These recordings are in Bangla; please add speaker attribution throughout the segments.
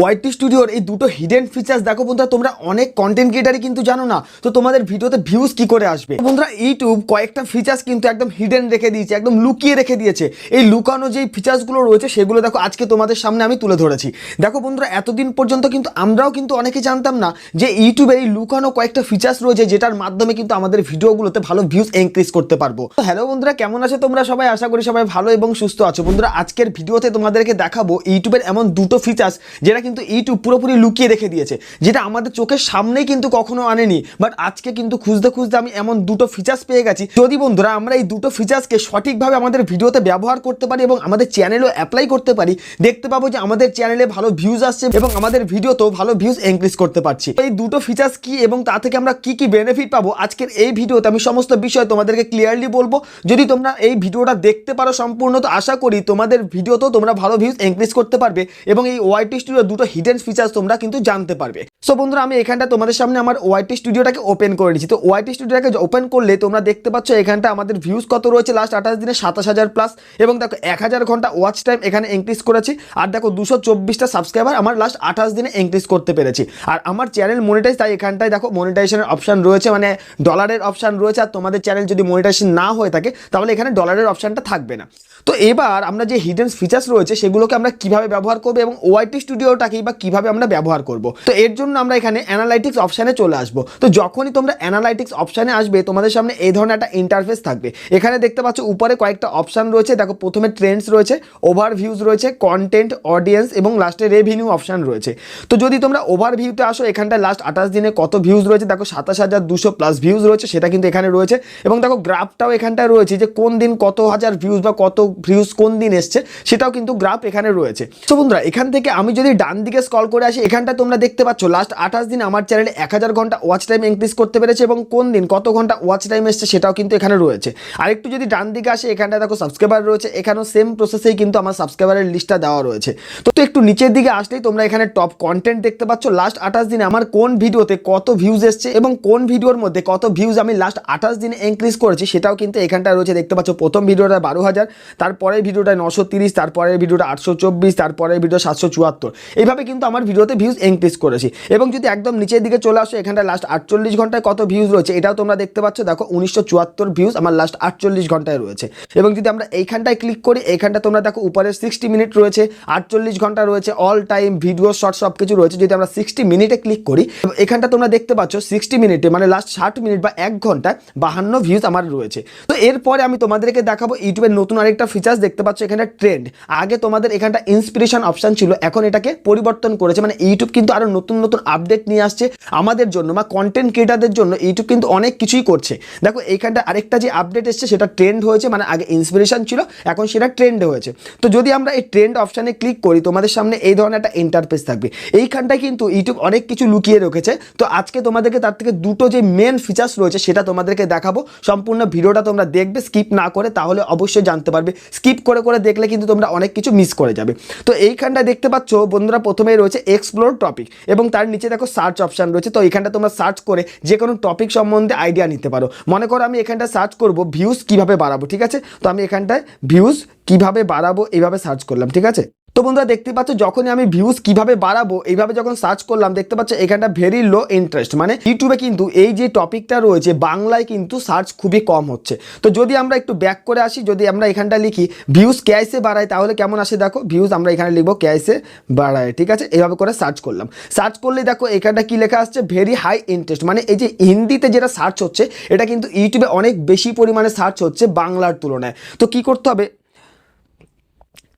Speaker 1: ওয়াইটি স্টুডিওর এই দুটো হিডেন ফিচার্স দেখো বন্ধুরা, তোমরা অনেক কন্টেন্ট ক্রিয়েটারই কিন্তু জানো না। তো তোমাদের ভিডিওতে ভিউজ কি করে আসবে? বন্ধুরা ইউটিউব কয়েকটা ফিচার্স কিন্তু একদম হিডেন রেখে দিয়েছে, একদম লুকিয়ে রেখে দিয়েছে। এই লুকানো যেই ফিচার্সগুলো রয়েছে, সেগুলো দেখো আজকে তোমাদের সামনে আমি তুলে ধরেছি। দেখো বন্ধুরা, এতদিন পর্যন্ত কিন্তু আমরাও কিন্তু অনেকে জানতাম না যে ইউটিউবে এই লুকানো কয়েকটা ফিচার্স রয়েছে, যেটার মাধ্যমে কিন্তু আমাদের ভিডিওগুলোতে ভালো ভিউজ ইনক্রিজ করতে পারব। তো হ্যালো বন্ধুরা, কেমন আছো তোমরা? সবাই আশা করি সবাই ভালো এবং সুস্থ আছো। বন্ধুরা, আজকের ভিডিওতে তোমাদেরকে দেখাবো ইউটিউবের এমন দুটো ফিচার্স যেটা কিন্তু ইউটিউব পুরোপুরি লুকিয়ে রেখে দিয়েছে, যেটা আমাদের চোখের সামনেই কিন্তু কখনো আনেনি। বাট আজকে কিন্তু খুঁজতে খুঁজতে আমি এমন দুটো ফিচার্স পেয়ে গেছি। যদি বন্ধুরা আমরা এই দুটো ফিচার্সকে সঠিকভাবে আমাদের ভিডিওতে ব্যবহার করতে পারি এবং আমাদের চ্যানেলেও অ্যাপ্লাই করতে পারি, দেখতে পাবো যে আমাদের চ্যানেলে ভালো ভিউজ আসছে এবং আমাদের ভিডিওতেও ভালো ভিউজ ইনক্রিজ করতে পারছি। এই দুটো ফিচার্স কি এবং তা থেকে আমরা কি কি বেনিফিট পাবো আজকের এই ভিডিওতে আমি সমস্ত বিষয় তোমাদেরকে ক্লিয়ারলি বলব। যদি তোমরা এই ভিডিওটা দেখতে পারো সম্পূর্ণ, তো আশা করি তোমাদের ভিডিওতেও তোমরা ভালো ভিউজ ইনক্রিজ করতে পারবে এবং এই ওয়াইটি স্টুডিও দুটো হিডেন ফিচার্স তোমরা কিন্তু জানতে পারবে। সো বন্ধুরা, আমি এখানটা তোমাদের সামনে আমার ওয়াইটি স্টুডিওটাকে ওপেন করে নিচ্ছি তো ওয়াইটি স্টুডিওটাকে ওপেন করলে তোমরা দেখতে পাচ্ছ এখানটা আমাদের ভিউজ কত রয়েছে লাস্ট আঠাশ দিনে? সাতাশ হাজার প্লাস এবং দেখো, এক হাজার ঘণ্টা ওয়াচ টাইম এখানে ইনক্রিজ করেছি। আর দেখো, দুশো চব্বিশটা সাবস্ক্রাইবার আমার লাস্ট আঠাশ দিনে ইনক্রিজ করতে পেরেছি। আর আমার চ্যানেল মনিটাইজ তাই এখানটায় দেখো মনিটাইজেশনের অপশন রয়েছে মানে ডলারের অপশান রয়েছে। আর তোমাদের চ্যানেল যদি মনিটাইজেশন না হয়ে থাকে, তাহলে এখানে ডলারের অপশনটা থাকবে না। তো এবার আমরা যে হিডেন ফিচার্স রয়েছে সেগুলোকে আমরা কীভাবে ব্যবহার করব এবং ওয়াইটি স্টুডিওটাকেই বা কীভাবে আমরা ব্যবহার করব? তো এর জন্য আমরা এখানে অ্যানালাইটিক্স অপশানে চলে আসব। তো যখনই তোমরা অ্যানালাইটিক্স অপশানে আসবে, তোমাদের সামনে এই ধরনের একটা ইন্টারফেস থাকবে। এখানে দেখতে পাচ্ছ উপরে কয়েকটা অপশান রয়েছে। দেখো, প্রথমে ট্রেন্ডস রয়েছে ওভারভিউজ রয়েছে কন্টেন্ট অডিয়েন্স এবং লাস্টে রেভিনিউ অপশান রয়েছে। তো যদি তোমরা ওভারভিউতে আসো, এখানটায় লাস্ট আঠাশ দিনে কত ভিউজ রয়েছে, দেখো, সাতাশ হাজার দুশো প্লাস ভিউজ রয়েছে, সেটা কিন্তু এখানে রয়েছে। এবং দেখো গ্রাফটাও এখানটায় রয়েছে যে কোন দিন কত হাজার ভিউজ বা কত ভিউজ কোন দিন এসছে সেটাও কিন্তু গ্রাফ এখানে রয়েছে। তো বন্ধুরা, এখান থেকে আমি যদি ডান দিকে স্কল করে আসি, এখানটা তোমরা দেখতে পাচ্ছ লাস্ট আঠাশ দিন আমার চ্যানেলে এক হাজার ঘণ্টা ওয়াচ টাইম ইনক্রিজ করতে পেরেছে এবং কোন দিন, কত ঘণ্টা ওয়াচ টাইম এসছে সেটাও কিন্তু এখানে রয়েছে। আরেকটু যদি ডান দিকে আসে এখানটা দেখো সাবস্ক্রাইবার রয়েছে, এখানেও সেম প্রসেসেই কিন্তু আমার সাবস্ক্রাইবারের লিস্টটা দেওয়া রয়েছে। তো একটু নিচের দিকে আসলেই তোমরা এখানে টপ কন্টেন্ট দেখতে পাচ্ছ লাস্ট আঠাশ দিনে আমার কোন ভিডিওতে কত ভিউজ এসছে এবং কোন ভিডিওর মধ্যে কত ভিউজ আমি লাস্ট আঠাশ দিনে ইনক্রিজ করেছি সেটাও কিন্তু এখানটা রয়েছে, দেখতে পাচ্ছ প্রথম ভিডিওটা বারো হাজার তারপরের ভিডিওটা নশো তিরিশ, তারপরের ভিডিওটা আটশো চব্বিশ, তারপরের ভিডিও সাতশো চুয়াত্তর। এইভাবে কিন্তু আমার ভিডিওতে ভিউজ ইনক্রিজ করেছি। এবং যদি একদম নিচের দিকে চলে আসো এখানটা লাস্ট আটচল্লিশ ঘন্টায় কত ভিউজ রয়েছে, এটাও তোমরা দেখতে পাচ্ছ। দেখো, উনিশশো চুয়াত্তর ভিউজ আমার লাস্ট আটচল্লিশ ঘন্টায় রয়েছে। এবং যদি আমরা এইখানটায় ক্লিক করি এইখানটা তোমরা দেখো, উপরে সিক্সটি মিনিট রয়েছে, আটচল্লিশ ঘণ্টা রয়েছে অল টাইম ভিডিও শর্ট সব কিছু রয়েছে। যদি আমরা সিক্সটি মিনিটে ক্লিক করি, এখানটা তোমরা দেখতে পাচ্ছ সিক্সটি মিনিটে মানে লাস্ট ষাট মিনিট বা এক ঘন্টায় বাহান্ন ভিউজ আমার রয়েছে। তো এরপরে আমি তোমাদেরকে দেখাবো ইউটিউবের নতুন আরেকটা ফিচার্স দেখতে পাচ্ছ এখানে ট্রেন্ড আগে তোমাদের এখানটা ইন্সপিরেশন অপশন ছিল, এখন এটাকে পরিবর্তন করেছে। মানে ইউটিউব কিন্তু আরও নতুন নতুন আপডেট নিয়ে আসছে আমাদের জন্য বা কন্টেন্ট ক্রিয়েটারদের জন্য। ইউটিউব কিন্তু অনেক কিছুই করছে। দেখো, এইখানটা আরেকটা যে আপডেট এসছে, সেটা ট্রেন্ড হয়েছে মানে আগে ইন্সপিরেশন ছিল, এখন সেটা ট্রেন্ড হয়েছে। তো যদি আমরা এই ট্রেন্ড অপশানে ক্লিক করি, তোমাদের সামনে এই ধরনের একটা ইন্টারফেস থাকবে। এইখানটায় কিন্তু ইউটিউব অনেক কিছু লুকিয়ে রেখেছে। তো আজকে তোমাদেরকে তার থেকে দুটো যে মেন ফিচার্স রয়েছে, সেটা তোমাদেরকে দেখাবো। সম্পূর্ণ ভিডিওটা তোমরা দেখবে স্কিপ না করে, তাহলে অবশ্যই জানতে পারবে। স্কিপ করে করে দেখলে কিন্তু তোমরা অনেক কিছু মিস করে যাবে। তো এইখানটা দেখতে পাচ্ছ, বন্ধুরা প্রথমেই রয়েছে এক্সপ্লোর টপিক এবং তার নিচে দেখো সার্চ অপশান রয়েছে। তো এখানটা তোমরা সার্চ করে যে কোনো টপিক সম্বন্ধে আইডিয়া নিতে পারো। মনে করো আমি এখানটা সার্চ করব ভিউজ কীভাবে বাড়াবো, ঠিক আছে? তো আমি এখানটায় ভিউস কীভাবে বাড়াবো এইভাবে সার্চ করলাম, ঠিক আছে? তো বন্ধুরা দেখতে পাচ্ছ, যখনই আমি ভিউজ কীভাবে বাড়াবো, এইভাবে যখন সার্চ করলাম, দেখতে পাচ্ছ এখানটা ভেরি লো ইন্টারেস্ট মানে ইউটিউবে কিন্তু এই যে টপিকটা রয়েছে, বাংলায় কিন্তু সার্চ খুবই কম হচ্ছে। তো যদি আমরা একটু ব্যাক করে আসি, যদি আমরা এখানটা লিখি ভিউজ ক্যাশে বাড়ায়, তাহলে কেমন আসে দেখো? ভিউজ আমরা এখানে লিখব ক্যাইসে বাড়ায়, ঠিক আছে? এইভাবে করে সার্চ করলাম। সার্চ করলে দেখো, এখানটা কি লেখা আসছে? ভেরি হাই ইন্টারেস্ট মানে এই যে হিন্দিতে যেটা সার্চ হচ্ছে, এটা কিন্তু ইউটিউবে অনেক বেশি পরিমাণে সার্চ হচ্ছে বাংলার তুলনায়। তো কি করতে হবে?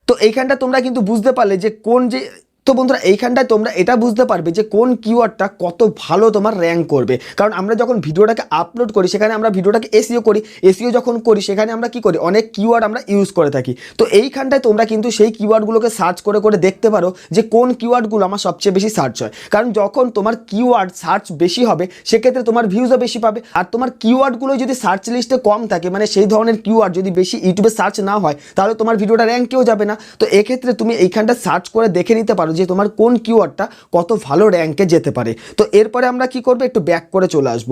Speaker 1: তো এইখানটা তোমরা কিন্তু বুঝতে পারলে যে কোন যে তো বন্ধুরা, এইখানটায় তোমরা এটা বুঝতে পারবে যে কোন কিওয়ার্ডটা কত ভালো তোমার র্যাঙ্ক করবে। কারণ আমরা যখন ভিডিওটাকে আপলোড করি, সেখানে আমরা ভিডিওটাকে এসিও করি। এসিও যখন করি, সেখানে আমরা কি করি? অনেক কিওয়ার্ড আমরা ইউজ করে থাকি। তো এইখানটায় তোমরা কিন্তু সেই কিওয়ার্ডগুলোকে সার্চ করে করে দেখতে পারো যে কোন কিওয়ার্ডগুলো আমার সবচেয়ে বেশি সার্চ হয়। কারণ যখন তোমার কিওয়ার্ড সার্চ বেশি হবে, সেক্ষেত্রে তোমার ভিউজও বেশি পাবে। আর তোমার কিওয়ার্ডগুলো যদি সার্চ লিস্টে কম থাকে মানে সেই ধরনের কিওয়ার্ড যদি বেশি ইউটিউবে সার্চ না হয়, তাহলে তোমার ভিডিওটা র্যাঙ্কেও যাবে না। তো এক্ষেত্রে তুমি এইখানটা সার্চ করে দেখে নিতে পারো যে তোমার কোন কিওয়ার্ডটা কত ভালো র্যাঙ্কে যেতে পারে। তো এরপরে আমরা কি করব? একটু ব্যাক করে চলে আসব।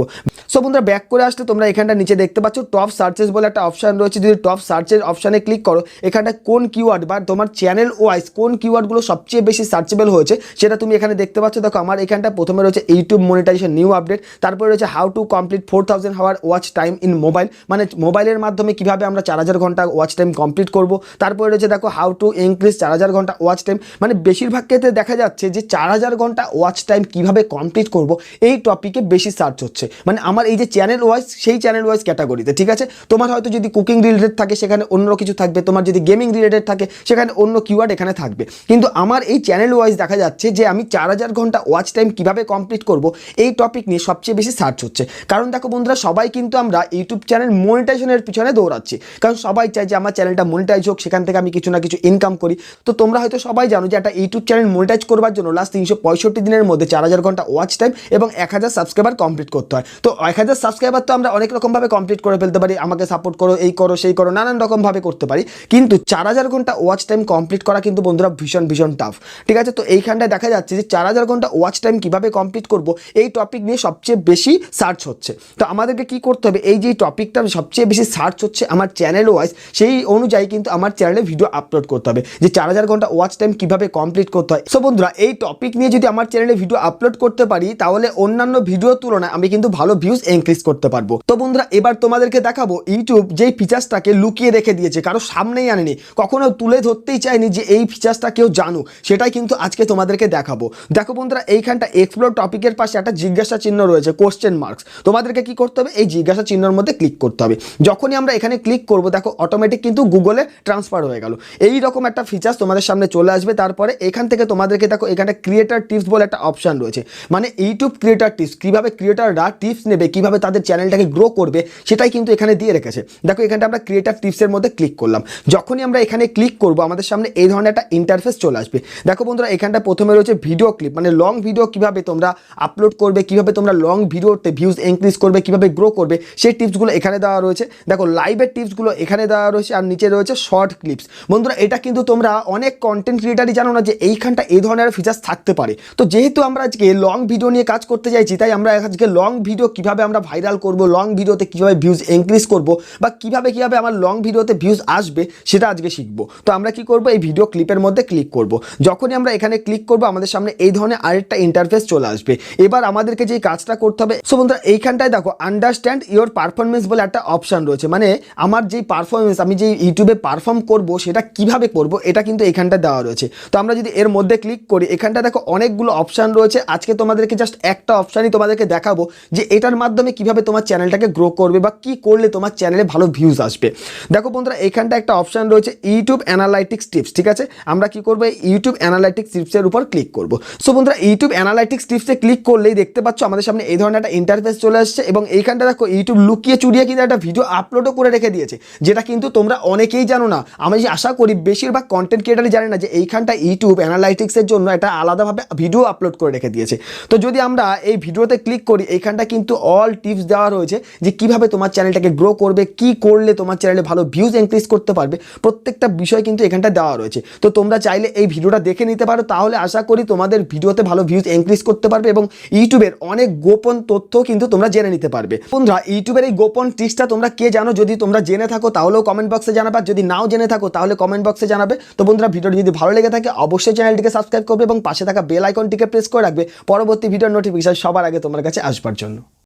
Speaker 1: সো বন্ধুরা ব্যাক করে আসলে তোমরা এখানটা নিচে দেখতে পাচ্ছ টপ সার্চেস বলে একটা অপশন রয়েছে। যদি টপ সার্চের অপশানে ক্লিক করো, এখানটা কোন কিওয়ার্ড বা তোমার চ্যানেল ওয়াইজ কোন কিওয়ার্ডগুলো সবচেয়ে বেশি সার্চেবল হয়েছে, সেটা তুমি এখানে দেখতে পাচ্ছ। দেখো, আমার এখানটা প্রথমে রয়েছে ইউটিউব মনিটাইজেশন নিউ আপডেট তারপরে রয়েছে how to complete four thousand hour watch time in mobile মানে মোবাইলের মাধ্যমে কীভাবে আমরা চার হাজার ঘণ্টা ওয়াচ টাইম কমপ্লিট করব। তারপরে রয়েছে দেখো হাউ টু ইনক্রিজ চার হাজার ঘণ্টা ওয়াচ টাইম মানে বেশিরভাগ ক্ষেত্রে দেখা যাচ্ছে যে চার হাজার ঘণ্টা ওয়াচ টাইম কীভাবে কমপ্লিট করব, এই টপিকে বেশি সার্চ হচ্ছে। মানে আমার এই যে চ্যানেল ওয়াইজ সেই চ্যানেল ওয়াইজ ক্যাটাগরিতে ঠিক আছে? তোমার হয়তো যদি কুকিং রিলেটেড থাকে, সেখানে অন্য কিছু থাকবে। তোমার যদি গেমিং রিলেটেড থাকে, সেখানে অন্য কিওয়ার্ড এখানে থাকবে। কিন্তু আমার এই চ্যানেল ওয়াইজ দেখা যাচ্ছে যে আমি চার হাজার ঘণ্টা ওয়াচ টাইম কীভাবে কমপ্লিট করব, এই টপিক নিয়ে সবচেয়ে বেশি সার্চ হচ্ছে। কারণ দেখো বন্ধুরা, সবাই কিন্তু আমরা ইউটিউব চ্যানেল মনিটাইজেশনের পিছনে দৌড়াচ্ছি। কারণ সবাই চায় যে আমার চ্যানেলটা মনিটাইজ হোক, সেখান থেকে আমি কিছু না কিছু ইনকাম করি। তো তোমরা হয়তো সবাই জানো যে একটা ইউটিউব চ্যানেল মনিটাইজ করবার জন্য লাস্ট তিনশো পঁয়ষট্টি দিনের মধ্যে চার হাজার ঘণ্টা ওয়াচ টাইম এবং এক হাজার সাবস্ক্রাইবার কমপ্লিট করতে হয়। তো এক হাজার সাবস্ক্রাইবার তো আমরা অনেক রকমভাবে কমপ্লিট করে ফেলতে পারি, আমাকে সাপোর্ট করো, এই করো, সেই করো, নানান রকমভাবে করতে পারি। কিন্তু চার হাজার ঘণ্টা ওয়াচ টাইম কমপ্লিট করা কিন্তু বন্ধুরা ভীষণ ভীষণ টাফ ঠিক আছে? তো এইখানটায় দেখা যাচ্ছে যে চার হাজার ঘণ্টা ওয়াচ টাইম কীভাবে কমপ্লিট করব, এই টপিক নিয়ে সবচেয়ে বেশি সার্চ হচ্ছে। তো আমাদেরকে কি করতে হবে? এই যে টপিকটা সবচেয়ে বেশি সার্চ হচ্ছে আমার চ্যানেল ওয়াইজ সেই অনুযায়ী কিন্তু আমার চ্যানেলে ভিডিও আপলোড করতে হবে। যে চার হাজার ঘণ্টা ওয়াচ টাইম কীভাবে কমপ্লিট করতে হয়। সো বন্ধুরা, এই টপিক নিয়ে যদি আমার চ্যানেলে ভিডিও আপলোড করতে পারি, তাহলে অন্যান্য ভিডিওর তুলনায় আমি কিন্তু ভালো ভিউজ ইনক্রিজ করতে পারব। তো, বন্ধুরা, এবার তোমাদেরকে দেখাবো ইউটিউব যেই ফিচার্সটাকে লুকিয়ে রেখে দিয়েছে, কারও সামনেই আনেনি। কখনো তুলে ধরতেই চায়নি যে এই ফিচার্সটা কেউ জানো সেটাই কিন্তু আজকে তোমাদেরকে দেখাবো। দেখো, বন্ধুরা, এইখানটা এক্সপ্লোর টপিকের পাশে একটা জিজ্ঞাসা চিহ্ন রয়েছে কোশ্চেন মার্কস তোমাদেরকে কি করতে হবে? এই জিজ্ঞাসা চিহ্নর মধ্যে ক্লিক করতে হবে। যখনই আমরা এখানে ক্লিক করব, দেখো অটোমেটিক কিন্তু গুগলে ট্রান্সফার হয়ে গেল। এই রকম একটা ফিচার্স তোমাদের সামনে চলে আসবে, তারপরে এখান থেকে তোমাদেরকে দেখো, এখানে ক্রিয়েটার টিপস বলে একটা অপশন রয়েছে। মানে ইউটিউব ক্রিয়েটার টিপস কীভাবে ক্রিয়েটাররা টিপস নেবে, কীভাবে তাদের চ্যানেলটাকে গ্রো করবে, সেটাই কিন্তু এখানে দিয়ে রেখেছে। দেখো, এখানটা আমরা ক্রিয়েটার টিপসের মধ্যে ক্লিক করলাম। যখনই আমরা এখানে ক্লিক করব, আমাদের সামনে এই ধরনের একটা ইন্টারফেস চলে আসবে। দেখো বন্ধুরা, এখানটা প্রথমে রয়েছে ভিডিও ক্লিপ মানে লং ভিডিও কীভাবে তোমরা আপলোড করবে, কীভাবে তোমরা লং ভিডিওতে ভিউজ ইনক্রিজ করবে, কীভাবে গ্রো করবে, সেই টিপসগুলো এখানে দেওয়া রয়েছে। দেখো লাইভের টিপসগুলো এখানে দেওয়া রয়েছে, আর নিচে রয়েছে শর্ট ক্লিপস বন্ধুরা, এটা কিন্তু তোমরা অনেক কন্টেন্ট ক্রিয়েটারই জানো না যে এইখানটা এই ধরনের ফিচার্স থাকতে পারে। তো যেহেতু আমরা আজকে লং ভিডিও নিয়ে কাজ করতে চাইছি, তাই আমরা আজকে লং ভিডিও কীভাবে আমরা ভাইরাল করব লং ভিডিওতে কীভাবে ভিউজ ইনক্রিজ করব, বা কীভাবে কীভাবে আমার লং ভিডিওতে ভিউজ আসবে, সেটা আজকে শিখব। তো আমরা কি করব, এই ভিডিও ক্লিপের মধ্যে ক্লিক করব। যখনই আমরা এখানে ক্লিক করব, আমাদের সামনে এই ধরনের আরেকটা ইন্টারফেস চলে আসবে। এবার আমাদেরকে যে কাজটা করতে হবে সো বন্ধুরা, এইখানটায় দেখো আন্ডারস্ট্যান্ড ইওর পারফরমেন্স বলে একটা অপশন রয়েছে। মানে আমার যেই পারফরমেন্স আমি যে ইউটিউবে পারফর্ম করব, সেটা কীভাবে করব, এটা কিন্তু এখানটা দেওয়া রয়েছে। তো আমরা যদি এর মধ্যে ক্লিক করি, এখানটা দেখো অনেকগুলো অপশান রয়েছে। আজকে তোমাদেরকে জাস্ট একটা অপশানই তোমাদেরকে দেখাবো যে এটার মাধ্যমে কীভাবে তোমার চ্যানেলটাকে গ্রো করবে বা কি করলে তোমার চ্যানেলে ভালো ভিউজ আসবে। দেখো বন্ধুরা, এখানটা একটা অপশান রয়েছে ইউটিউব অ্যানালাইটিক্স টিপস ঠিক আছে? আমরা কি করব ইউটিউব অ্যানালাইটিক্স টিপসের উপর ক্লিক করব। সো বন্ধুরা, ইউটিউব অ্যানালাইটিক্স টিপসে ক্লিক করলেই দেখতে পাচ্ছ আমাদের সামনে এই ধরনের একটা ইন্টারফেস চলে আসছে এবং এইখানটা দেখো ইউটিউব লুকিয়ে চুরিয়ে কিন্তু একটা ভিডিও আপলোডও করে রেখে দিয়েছে, যেটা কিন্তু তোমরা অনেকেই জানো না। আমি আশা করি বেশিরভাগ কন্টেন্ট ক্রিয়েটারই জানে না যে এইখানটা ইউটিউব অ্যানালাইটিক্সের জন্য একটা আলাদাভাবে ভিডিও আপলোড করে রেখে দিয়েছে। তো যদি আমরা এই ভিডিওতে ক্লিক করি, এইখানটা কিন্তু অল টিপস দেওয়া রয়েছে যে কীভাবে তোমার চ্যানেলটাকে গ্রো করবে, কি করলে তোমার চ্যানেলে ভালো ভিউজ ইনক্রিজ করতে পারবে, প্রত্যেকটা বিষয় কিন্তু এখানটা দেওয়া রয়েছে। তো তোমরা চাইলে এই ভিডিওটা দেখে নিতে পারো, তাহলে আশা করি তোমাদের ভিডিওতে ভালো ভিউজ ইনক্রিজ করতে পারবে এবং ইউটিউবের অনেক গোপন তথ্য কিন্তু তোমরা জেনে নিতে পারবে। বন্ধুরা, ইউটিউবের এই গোপন টিপসটা তোমরা কে জানো? যদি তোমরা জেনে থাকো, তাহলেও কমেন্ট বক্সে জানাবে। যদি নাও জেনে থাকো, তাহলে কমেন্ট বক্সে জানাবে। তো বন্ধুরা, ভিডিওটি যদি ভালো লেগে থাকে, অবশ্যই চ্যানেলটিকে সাবস্ক্রাইব করবে এবং পাশে থাকা বেল আইকনটিকে প্রেস করে রাখবে। পরবর্তী ভিডিওর নোটিফিকেশন সবার আগে তোমার কাছে আসবার জন্য।